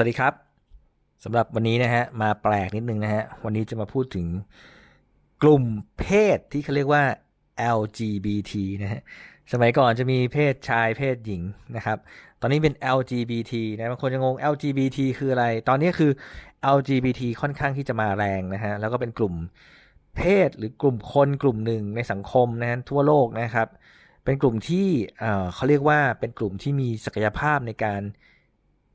สวัสดีครับสำหรับวันนี้นะฮะมาแปลกนิดนึงนะฮะวันนี้จะมาพูดถึงกลุ่มเพศที่เขาเรียกว่า LGBT นะฮะสมัยก่อนจะมีเพศชายเพศหญิงนะครับ ตอนนี้เป็น LGBT นะบางคนจะงง LGBT คืออะไร ตอนนี้คือ LGBT ค่อนข้างที่จะมาแรงนะฮะแล้วก็เป็นกลุ่มเพศหรือกลุ่มคนกลุ่มหนึ่งในสังคมนะฮะทั่วโลกนะครับ เป็นกลุ่มที่เขาเรียกว่าเป็นกลุ่มที่มีศักยภาพในการ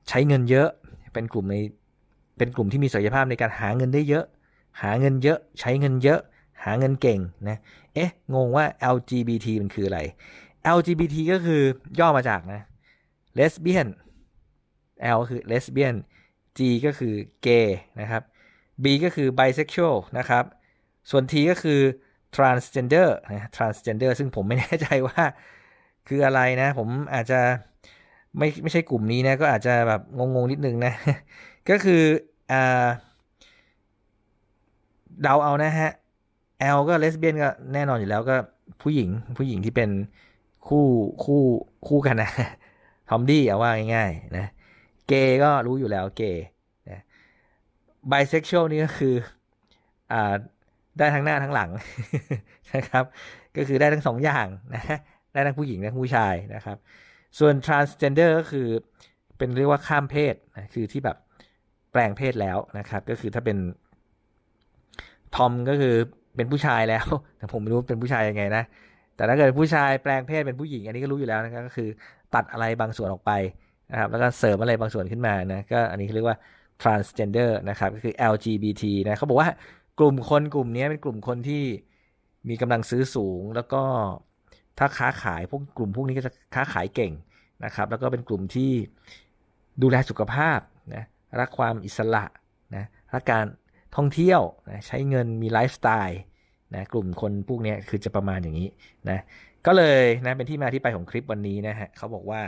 ใช้เงินเยอะ เป็นกลุ่มในเป็นกลุ่มที่มีศักยภาพในการหาเงินได้เยอะ หาเงินเยอะ ใช้เงินเยอะ หาเงินเก่งนะ เอ๊ะ งงว่า LGBT มันคืออะไร LGBT ก็คือย่อมาจากนะ lesbian L คือ lesbian G ก็คือ gay นะครับ B ก็คือ bisexual นะครับ ส่วน T ก็คือ transgender นะ transgender ซึ่งผมไม่แน่ใจว่าคืออะไรนะ ผมอาจจะ ไม่ไม่ใช่กลุ่มนี้นะก็อาจจะแบบงงๆนิดนึงนะ ก็คืออ่าเดาเอานะฮะ L ก็เลสเบี้ยนก็แน่นอนอยู่แล้วก็ผู้หญิงผู้หญิงที่เป็นคู่คู่คู่กันนะทอมดี้เอาว่าง่ายๆนะเกย์ก็รู้อยู่แล้วเกย์นะไบเซ็กชวลนี่ก็คืออ่าได้ทั้งหน้าทั้งหลังนะครับ ก็คือได้ทั้งสองอย่างนะได้ทั้งผู้หญิงและผู้ชายนะครับ ส่วน transgender ก็คือเป็นเรียกว่าข้ามเพศนะคือที่แบบแปลงเพศแล้วนะครับ ก็คือถ้าเป็นทอมก็คือเป็นผู้ชายแล้ว แต่ผมไม่รู้เป็นผู้ชายยังไงนะ แต่ถ้าเกิดผู้ชายแปลงเพศเป็นผู้หญิง อันนี้ก็รู้อยู่แล้วนะครับก็คือตัดอะไรบางส่วนออกไปนะครับ แล้วก็เสริมอะไรบางส่วนขึ้นมานะ ก็อันนี้เรียกว่า transgender นะครับ ก็คือ LGBT นะเขาบอกว่ากลุ่มคนกลุ่มนี้เป็นกลุ่มคนที่มีกำลังซื้อสูงแล้วก็ ถ้าค้าขายพวกกลุ่มพวกนี้ก็จะค้าขายเก่งนะครับ แล้วก็เป็นกลุ่มที่ดูแลสุขภาพนะรักความอิสระนะรักการท่องเที่ยวนะใช้เงินมีไลฟ์สไตล์นะกลุ่มคนพวกนี้คือจะประมาณอย่างนี้นะก็เลยนะเป็นที่มาที่ไปของคลิปวันนี้นะฮะเขาบอกว่า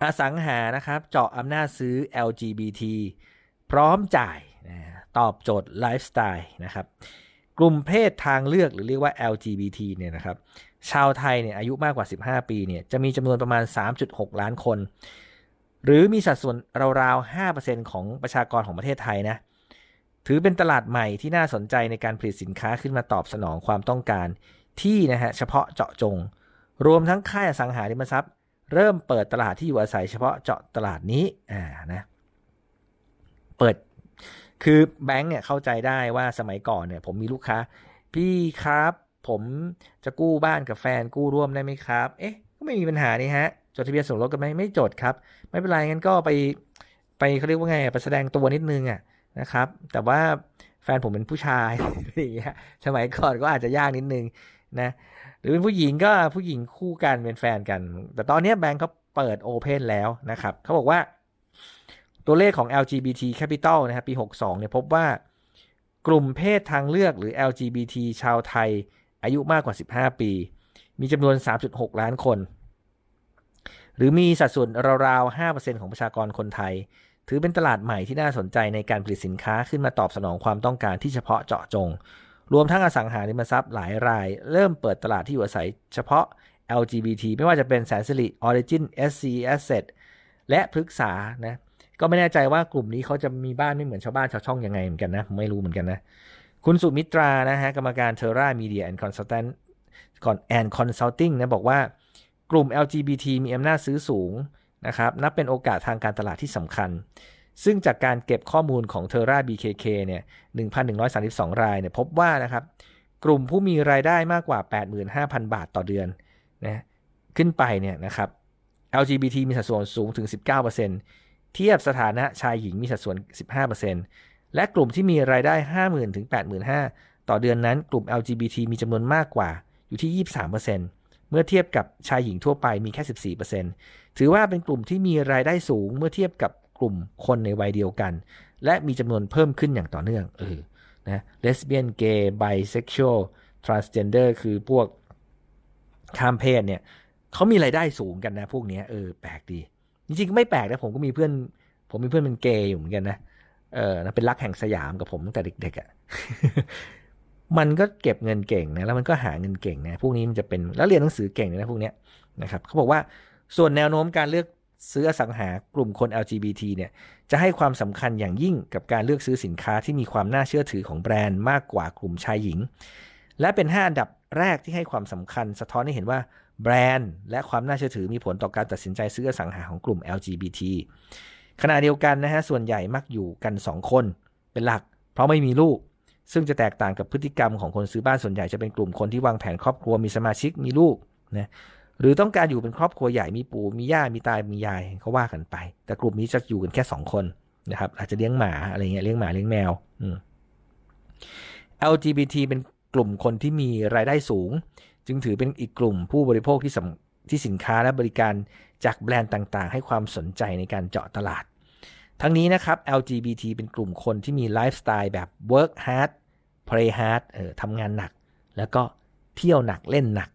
อสังหานะครับ เจาะอำนาจซื้อ LGBT พร้อมจ่ายนะตอบโจทย์ไลฟ์สไตล์นะครับ กลุ่มเพศทางเลือกหรือเรียกว่า LGBT เนี่ยนะครับชาวไทยเนี่ยอายุมากกว่า 15 ปีเนี่ยจะมีจำนวนประมาณ 3.6 ล้านคน หรือมีสัดส่วนราวๆ 5%ของประชากรของประเทศไทยนะถือเป็นตลาดใหม่ที่น่าสนใจในการผลิตสินค้าขึ้นมาตอบสนองความต้องการ ที่นะฮะเฉพาะเจาะจง รวมทั้งค่ายอสังหาริมทรัพย์ เริ่มเปิดตลาดที่อยู่อาศัยเฉพาะเจาะตลาดนี้อ่านะเปิด คือแบงค์เนี่ยเข้าใจได้ว่าสมัยก่อนเนี่ย ผมมีลูกค้า พี่ครับผมจะกู้บ้านกับแฟนกู้ร่วมได้ไหมครับ เอ๊ะ ก็ไม่มีปัญหานี่ฮะ จดทะเบียนสมรสกันไหมไม่จดครับ ไม่เป็นไรงั้นก็ไปไปเขาเรียกว่าไงไปแสดงตัวนิดนึงอะนะครับ แต่ว่าแฟนผมเป็นผู้ชายอย่างเงี้ยสมัยก่อนก็อาจจะยากนิดนึงนะ หรือเป็นผู้หญิงก็ผู้หญิงคู่กันเป็นแฟนกัน แต่ตอนนี้แบงก์เขาเปิดโอเพนแล้วนะครับเขาบอกว่า ตัวเลขของ LGBT Capital นะครับปี 62เนี่ยพบว่ากลุ่มเพศทางเลือกหรือ LGBT ชาวไทย อายุมากกว่า 15 ปี มีจำนวน 3.6 ล้านคน หรือมีสัดส่วนราวๆ 5%ของประชากรคนไทย ถือเป็นตลาดใหม่ที่น่าสนใจในการผลิตสินค้าขึ้นมาตอบสนองความต้องการที่เฉพาะเจาะจง รวมทั้งอสังหาริมทรัพย์หลายราย เริ่มเปิดตลาดที่อยู่อาศัยเฉพาะ LGBT ไม่ว่าจะเป็นแสนสิริ Origin SC Asset และพฤกษานะ ก็ไม่แน่ใจว่ากลุ่มนี้เขาจะมีบ้านไม่เหมือนชาวบ้านชาวช่องยังไงเหมือนกันนะผมไม่รู้เหมือนกันนะ คุณสุมิตรานะฮะกรรมการ Terra Media and Consultant ก่อน and Consulting นะบอกว่ากลุ่ม LGBT มีอำนาจซื้อสูงนะครับนับเป็นโอกาสทางการตลาดที่สำคัญ ซึ่งจากการเก็บข้อมูลของ Terra BKK เนี่ย1,132 รายเนี่ยพบว่านะครับกลุ่มผู้มีรายได้มากกว่า 85,000 บาทต่อเดือนนะขึ้นไปเนี่ยนะครับ LGBT มีสัดส่วนสูงถึง 19% เทียบสถานะชายหญิงมีสัดส่วน 15%และกลุ่มที่มีรายได้ 50,000ถึง85,000 ต่อเดือนนั้นกลุ่ม LGBT มีจำนวนมากกว่าอยู่ที่ 23%เมื่อเทียบกับชายหญิงทั่วไปมีแค่ 14%ถือว่าเป็นกลุ่มที่มีรายได้สูงเมื่อเทียบกับกลุ่มคนในวัยเดียวกัน และมีจำนวนเพิ่มขึ้นอย่างต่อเนื่องเออนะเลสเบี้ยนเกย์ไบเซ็กชวลทรานสเจนเดอร์คือพวกข้ามเพศเนี่ยเขามีรายได้สูงกันนะพวกนี้เออแปลกดี จริงๆไม่แปลกนะผมก็มีเพื่อน ผมมีเพื่อนเป็นเกย์อยู่เหมือนกันนะเออเป็นรักแห่งสยามกับผมตั้งแต่เด็กๆอะ่ะมันก็เก็บเงินเก่งนะแล้วมันก็หาเงินเก่งนะพวกนี้มันจะเป็นแล้วเรียนหนังสือเก่งนะพวกนี้นะครับเขาบอกว่าส่วนแนวโน้มการเลือกซื้ออสังหากลุ่มคน LGBT เนี่ยจะให้ความสำคัญอย่างยิ่งกับการเลือกซื้อสินค้าที่มีความน่าเชื่อถือของแบรนด์มากกว่ากลุ่มชายหญิง และเป็น 5 อันดับแรกที่ให้ความสำคัญ สะท้อนให้เห็นว่าแบรนด์ และความน่าเชื่อถือมีผลต่อการตัดสินใจซื้ออสังหาของกลุ่ม LGBT ขณะเดียวกันนะฮะส่วนใหญ่มักอยู่กัน 2 คนเป็นหลัก เพราะไม่มีลูก ซึ่งจะแตกต่างกับพฤติกรรมของคนซื้อบ้านส่วนใหญ่จะเป็นกลุ่มคนที่วางแผนครอบครัวมีสมาชิกมีลูกนะหรือต้องการอยู่เป็นครอบครัวใหญ่มีปู่มีย่ามีตามียายเขาว่ากันไป แต่กลุ่มนี้จะอยู่กันแค่ 2 คนนะครับอาจจะเลี้ยงหมาอะไรเงี้ยเลี้ยงหมาเลี้ยงแมว LGBT เป็น กลุ่มคนที่มีรายได้สูง จึงถือเป็นอีกกลุ่มผู้บริโภคที่สที่สินค้าและบริการจากแบรนด์ต่างๆ ให้ความสนใจในการเจาะตลาด ทั้งนี้นะครับ LGBT เป็นกลุ่มคนที่มีไลฟ์สไตล์แบบ work hard play hard เออทำงานหนัก แล้วก็เที่ยวหนักเล่นหนัก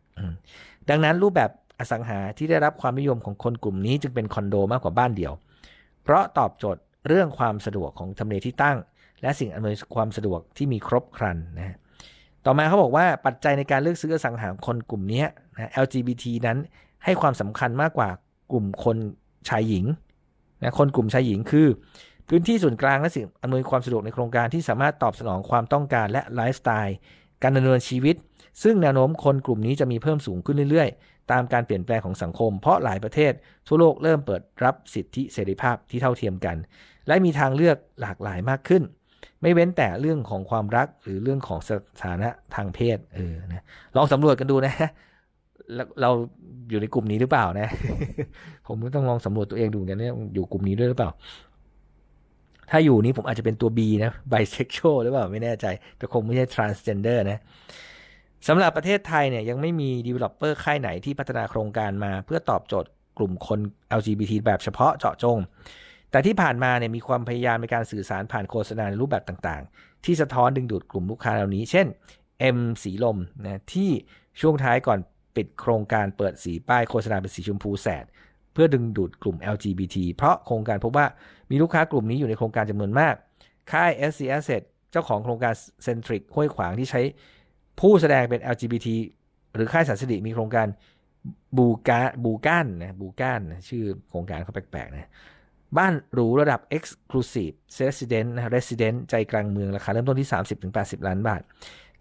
ดังนั้นรูปแบบอสังหาที่ได้รับความนิยมของคนกลุ่มนี้จึงเป็นคอนโดมากกว่าบ้านเดี่ยว เพราะตอบโจทย์เรื่องความสะดวกของทำเลที่ตั้ง และสิ่งอำนวยความสะดวกที่มีครบครันนะ ต่อมาเขาบอกว่าปัจจัยในการเลือกซื้ออสังหาคนกลุ่มนี้นะ LGBT นั้นให้ความสำคัญมากกว่ากลุ่มคนชายหญิงนะคนกลุ่มชายหญิงคือ พื้นที่ส่วนกลางและสิ่งอำนวยความสะดวกในโครงการที่สามารถตอบสนองความต้องการและไลฟ์สไตล์การดำเนินชีวิต ซึ่งแนวโน้มคนกลุ่มนี้จะมีเพิ่มสูงขึ้นเรื่อยๆ ตามการเปลี่ยนแปลงของสังคม เพราะหลายประเทศ ทั่วโลกเริ่มเปิดรับสิทธิเสรีภาพที่เท่าเทียมกัน และมีทางเลือกหลากหลายมากขึ้น ไม่เว้นแต่เรื่องของความรักหรือเรื่องของสถานะทางเพศเออนะลองสำรวจกันดูนะเราอยู่ในกลุ่มนี้หรือเปล่านะ ผมก็ต้องลองสำรวจตัวเองดูกันเนี่ยอยู่กลุ่มนี้ด้วยหรือเปล่า ถ้าอยู่นี้ผมอาจจะเป็นตัว B นะ bisexual หรือเปล่าไม่แน่ใจ แต่คงไม่ใช่ transgender นะสำหรับประเทศไทยเนี่ยยังไม่มี developer ค่ายไหนที่พัฒนาโครงการมา เพื่อตอบโจทย์กลุ่มคน LGBT แบบเฉพาะเจาะจง แต่ที่ผ่านมาเนี่ยมีความพยายามในการสื่อสารผ่านโฆษณาในรูปแบบต่างๆ ที่สะท้อนดึงดูดกลุ่มลูกค้าเหล่านี้ เช่น M สีลมนะที่ช่วงท้ายก่อนปิดโครงการเปิดสีป้ายโฆษณาเป็นสีชมพูแสด เพื่อดึงดูดกลุ่ม LGBT เพราะโครงการพบว่ามีลูกค้ากลุ่มนี้อยู่ในโครงการจำนวนมาก ค่าย SC Asset เจ้าของโครงการเซนทริกห้วยขวางที่ใช้ผู้แสดงเป็น LGBT หรือค่ายสารสดิมีโครงการบูกาบูก้านนะบูก้านชื่อโครงการเขาแปลกๆนะ บ้านหรูระดับ Exclusive Resident นะ Resident ใจกลางเมืองราคาเริ่มต้นที่ 30-80 ล้านบาท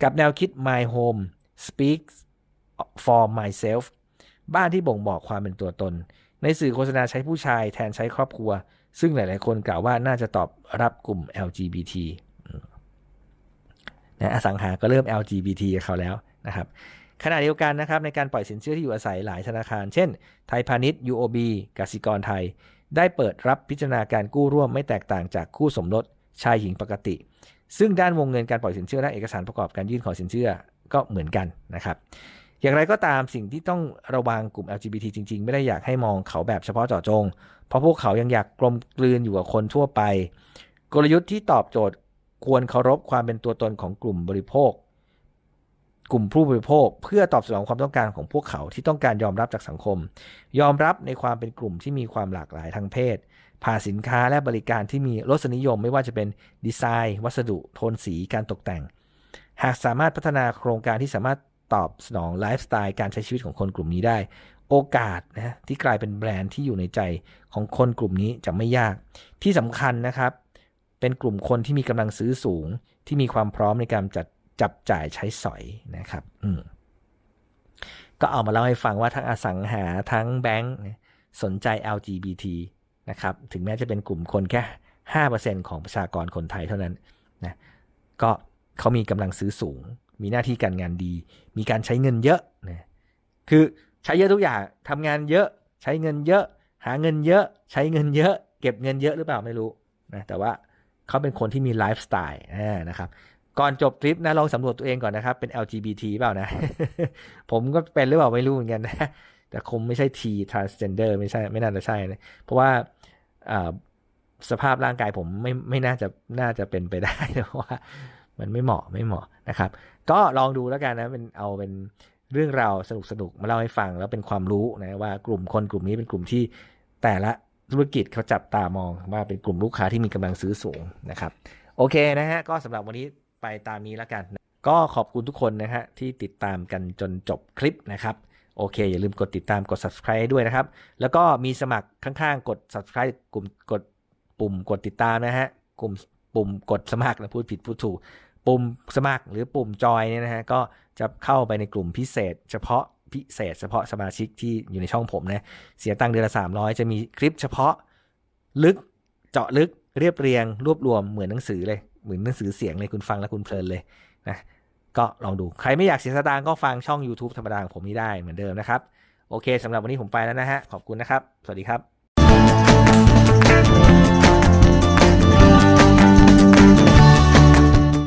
กับแนวคิด My Home Speaks for myself บ้านที่บ่งบอกความเป็นตัวตน ในสื่อโฆษณาใช้ผู้ชายแทนใช้ครอบครัว ซึ่งหลาย ๆ คนกล่าวว่าน่าจะตอบรับกลุ่ม LGBT นะอสังหาก็เริ่ม LGBT กับเขาแล้วนะครับขณะเดียวกันนะครับในการปล่อยสินเชื่อที่อยู่อาศัยหลายธนาคาร เช่น ไทยพาณิชย์ UOB กสิกรไทย ได้เปิดรับพิจารณาการกู้ร่วมไม่แตกต่างจากคู่สมรสชายหญิงปกติ ซึ่งด้านวงเงินการปล่อยสินเชื่อและเอกสารประกอบการยื่นขอสินเชื่อก็เหมือนกันนะครับอย่างไรก็ตามสิ่งที่ต้องระวังกลุ่ม LGBT จริง ๆ ไม่ได้อยากให้มองเขาแบบเฉพาะเจาะจง เพราะพวกเขายังอยากกลมกลืนอยู่กับคนทั่วไป กลยุทธ์ที่ตอบโจทย์ควรเคารพความเป็นตัวตนของกลุ่มบริโภค กลุ่มผู้บริโภค เพื่อตอบสนองความต้องการของพวกเขาที่ต้องการยอมรับจากสังคม ยอมรับในความเป็นกลุ่มที่มีความหลากหลายทางเพศ ผ่าสินค้าและบริการที่มีรสนิยมไม่ว่าจะเป็นดีไซน์ วัสดุ โทนสีการตกแต่ง หากสามารถพัฒนาโครงการที่สามารถตอบสนองไลฟ์สไตล์การใช้ชีวิตของคนกลุ่มนี้ได้ โอกาสนะที่กลายเป็นแบรนด์ที่อยู่ในใจของคนกลุ่มนี้จะไม่ยาก ที่สำคัญนะครับ เป็นกลุ่มคนที่มีกำลังซื้อสูง ที่มีความพร้อมในการจัด จับจ่ายใช้สอยนะครับ อืมก็เอามาเล่าให้ฟังว่าทั้งอสังหาทั้งแบงก์สนใจ LGBT นะครับ ถึงแม้จะเป็นกลุ่มคนแค่ 5%ของประชากรคนไทยเท่านั้นนะก็เขามีกำลังซื้อสูง มีหน้าที่การงานดี มีการใช้เงินเยอะนะคือใช้เยอะทุกอย่างทำงานเยอะ ใช้เงินเยอะ หาเงินเยอะ ใช้เงินเยอะ เก็บเงินเยอะหรือเปล่าไม่รู้นะแต่ว่าเขาเป็นคนที่มีไลฟ์สไตล์นะครับ ก่อนจบคลิปนะลองสำรวจตัวเองก่อนนะครับ เป็น LGBT เปล่านะ ผมก็เป็นหรือเปล่าไม่รู้เหมือนกันนะ แต่คงไม่ใช่ T transgender ไม่ใช่ไม่น่าจะใช่นะเพราะว่าสภาพร่างกายผมไม่ไม่น่าจะน่าจะเป็นไปได้เพราะว่ามันไม่เหมาะไม่เหมาะนะครับ ก็ลองดูแล้วกันนะเป็นเอาเป็นเรื่องราวสนุกสนุกมาเล่าให้ฟังแล้วเป็นความรู้นะว่ากลุ่มคนกลุ่มนี้เป็นกลุ่มที่แต่ละธุรกิจเขาจับตามองว่าเป็นกลุ่มลูกค้าที่มีกำลังซื้อสูงนะครับ โอเคนะฮะก็สำหรับวันนี้ ไปตามนี้แล้วกัน ก็ขอบคุณทุกคนนะฮะที่ติดตามกันจนจบคลิปนะครับโอเค อย่าลืมกดติดตามกด subscribe ด้วยนะครับ แล้วก็มีสมัครข้างๆ กด subscribe กลุ่มกดปุ่มกดติดตามนะฮะกลุ่มปุ่มกดสมัครนะพูดผิดพูดถูก ปุ่มสมัครหรือปุ่มจอยเนี่ยนะฮะก็จะเข้าไปในกลุ่มพิเศษ เฉพาะพิเศษ เฉพาะสมาชิกที่อยู่ในช่องผมนะเสียตังค์เดือนละ 300 จะมีคลิปเฉพาะลึกเจาะลึกเรียบเรียง รวบรวมเหมือนหนังสือเลย เหมือนหนังสือเสียงเลยคุณฟังแล้วคุณเพลินเลยนะก็ลองดูใครไม่อยากเสียสตางค์ก็ฟังช่อง YouTube ธรรมดาของผมนี้ได้เหมือนเดิมนะครับ โอเคสำหรับวันนี้ผมไปแล้วนะฮะ ขอบคุณนะครับ สวัสดีครับ